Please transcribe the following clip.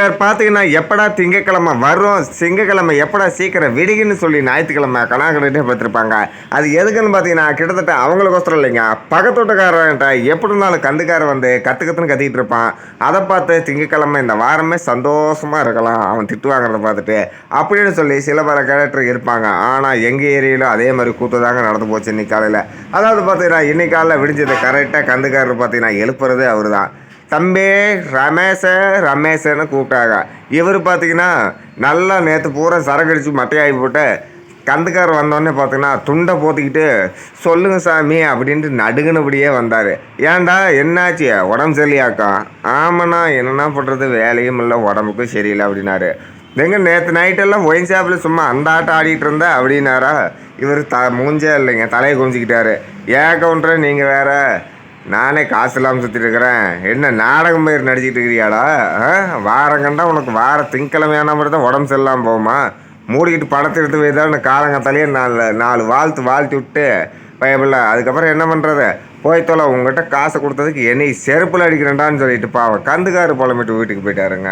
Sir பார்த்தீங்கன்னா எப்படா திங்கக்கிழமை வரும் திங்கக்கிழமை எப்படா சீக்கிரம் விடுகின்னு சொல்லி ஞாயிற்றுக்கிழமை கணாக்கடிட்டே பார்த்துருப்பாங்க. அது எதுக்குன்னு பார்த்தீங்கன்னா கிட்டத்தட்ட அவங்களுக்கோசரம் இல்லைங்க. பக்கத்தோட்டக்காரன்ட்ட எப்படி இருந்தாலும் கந்துக்காரன் வந்து கற்று கற்றுன்னு கத்திக்கிட்டு இருப்பான். அதை பார்த்து திங்கக்கிழமை இந்த வாரமே சந்தோஷமாக இருக்கலாம். அவன் திட்டு வாங்குறத பார்த்துட்டு அப்படின்னு சொல்லி சில பல கேரக்டர் இருப்பாங்க. ஆனால் எங்கள் ஏரியாவில் அதே மாதிரி கூத்து தாங்க நடந்து போச்சு இன்னைக்கு காலையில். அதாவது பார்த்தீங்கன்னா இன்னைக்கு காலையில் விடிஞ்சது கரெக்டாக கந்துக்காரர் பார்த்தீங்கன்னா எழுப்புறது அவர் தான் தம்பி ரமேஷ ரமேஷன்னு கூப்பிட்டாங்க. இவர் பார்த்தீங்கன்னா நல்லா நேற்று பூரா சரக்கு மட்டையாகி போட்டு கந்துக்கார் வந்தோடனே பார்த்தீங்கன்னா துண்டை போத்திக்கிட்டு சொல்லுங்கள் சாமி அப்படின்ட்டு நடுங்கினபடியே வந்தார். ஏன்டா என்னாச்சு? உடம்பு சரியாக்கா ஆமாண்ணா என்னண்ணா பண்ணுறது வேலையும் இல்லை உடம்புக்கும் சரியில்லை அப்படின்னாரு. எங்க நேற்று நைட்டெல்லாம் ஒயின் ஷாப்பில் சும்மா அந்த ஆட்டம் ஆடிட்டு இருந்தா? அப்படின்னாரா. இவர் த மூஞ்சே இல்லைங்க தலையை குஞ்சிக்கிட்டாரு ஏன் கவுண்டரை நீங்கள் வேறு? நானே காசு இல்லாமல் சுற்றிட்டு இருக்கிறேன். என்ன நாடகம் பேர் நடிச்சிட்டு இருக்கிறியாடா? ஆ? வாரம் கண்டா உனக்கு வார திங்கக்கிழமையான மாதிரி தான் உடம்பு சரியில்லாமல் போகுமா? மூடிக்கிட்டு படத்தை எடுத்து வைத்தாலும் காலங்கத்தாலேயே நாலு நாலு வாழ்த்து வாழ்த்து விட்டு பயமில்ல அதுக்கப்புறம் என்ன பண்ணுறது போய் தொலை உங்ககிட்ட காசை கொடுத்ததுக்கு என்னை செருப்பில் அடிக்கிறேன்டான்னு சொல்லிட்டு பாவம் கந்துக்காரு புலம்பிட்டு வீட்டுக்கு போயிட்டாருங்க.